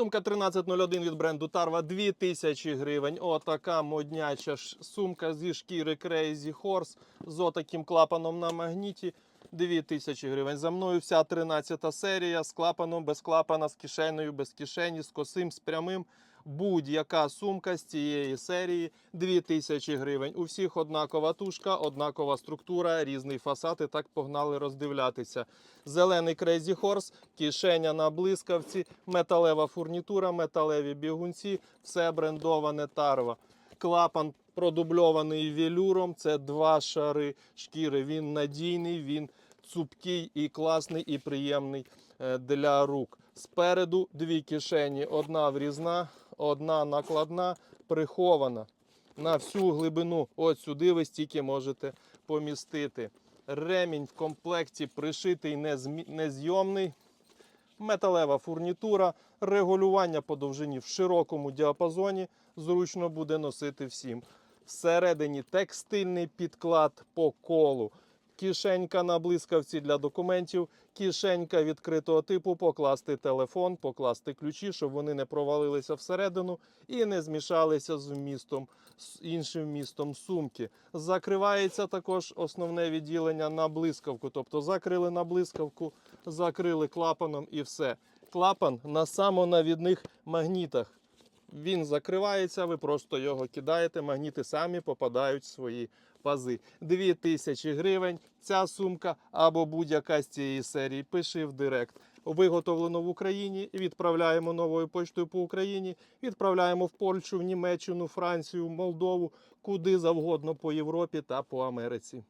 Сумка 1301 від бренду Tarva 2000 гривень. Отака модняча ж сумка зі шкіри Crazy Horse з отаким клапаном на магніті. 2000 гривень. За мною вся 13 серія з клапаном, без клапана, з кишеною без кишені, з косим, з прямим. Будь-яка сумка з цієї серії 2000 гривень. У всіх однакова тушка, однакова структура, різний фасад. І так погнали роздивлятися. Зелений Crazy Horse, кишеня на блискавці, металева фурнітура, металеві бігунці, все брендоване тарва. Клапан продубльований велюром. Це два шари шкіри. Він надійний, він цупкий і класний, і приємний е, для рук. Спереду дві кишені: одна врізна, одна накладна, прихована. На всю глибину, от сюди ви стільки можете помістити. Ремінь в комплекті пришитий, незйомний. Металева фурнітура, регулювання по довжині в широкому діапазоні зручно буде носити всім. Всередині текстильний підклад по колу, кишенька на блискавці для документів, кишенька відкритого типу, покласти телефон, покласти ключі, щоб вони не провалилися всередину і не змішалися з вмістом з іншим вмістом сумки. Закривається також основне відділення на блискавку. Тобто закрили на блискавку, закрили клапаном і все. Клапан на самонавідних магнітах. Він закривається, ви просто його кидаєте, магніти самі попадають в свої пази. 2000 гривень ця сумка або будь-яка з цієї серії. Пиши в директ. Виготовлено в Україні, відправляємо новою поштою по Україні, відправляємо в Польщу, в Німеччину, Францію, Молдову, куди завгодно по Європі та по Америці.